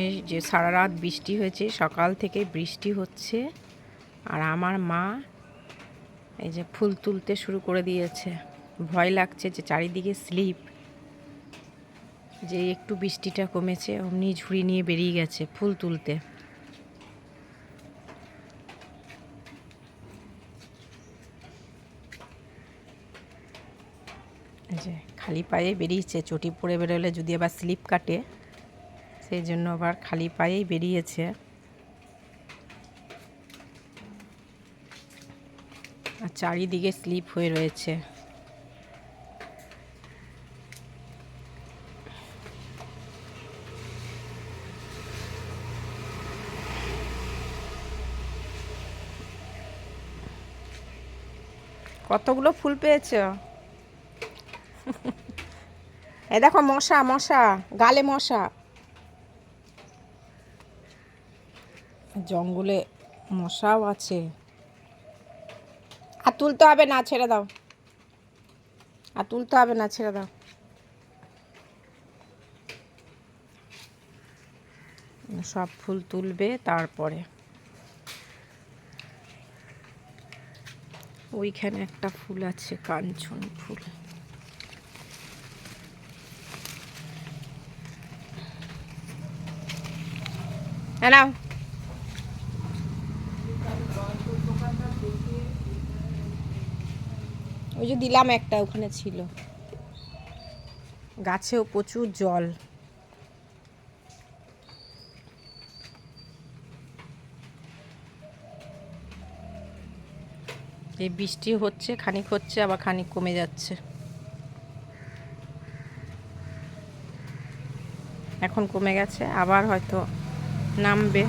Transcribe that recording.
এই যে সারা রাত বৃষ্টি হয়েছে, সকাল থেকে বৃষ্টি হচ্ছে, আর আমার মা এই যে ফুল তুলতে শুরু করে দিয়েছে। ভয় লাগছে যে চারিদিকে স্লিপ, যে একটু বৃষ্টিটা কমেছে, অমনি ঝুড়ি নিয়ে বেরিয়ে গেছে ফুল তুলতে। যে খালি পায়ে বেরিয়েছে, চটি পরে বেরোলে যদি আবার স্লিপ কাটে সেই জন্য আবার খালি পায়েই বেরিয়েছে। আর চারিদিকে স্লিপ হয়ে রয়েছে। কতগুলো ফুল পেয়েছ? এ দেখো মশা মশা, গালে মশা। জঙ্গলে মশাও আছে। আর তুলতে হবে না, ছেড়ে দাও। আর তুলতে হবে না, ছেড়ে দাও। সব ফুল তুলবে তারপরে। ওইখানে একটা ফুল আছে, কাঞ্চন ফুল। নাও। ওই যে দিলাম একটা, ওখানে ছিল। গাছেও প্রচুর জল। এই বৃষ্টি হচ্ছে, খানিক হচ্ছে, আবার খানিক কমে যাচ্ছে। এখন কমে গেছে, আবার হয়তো নামবে।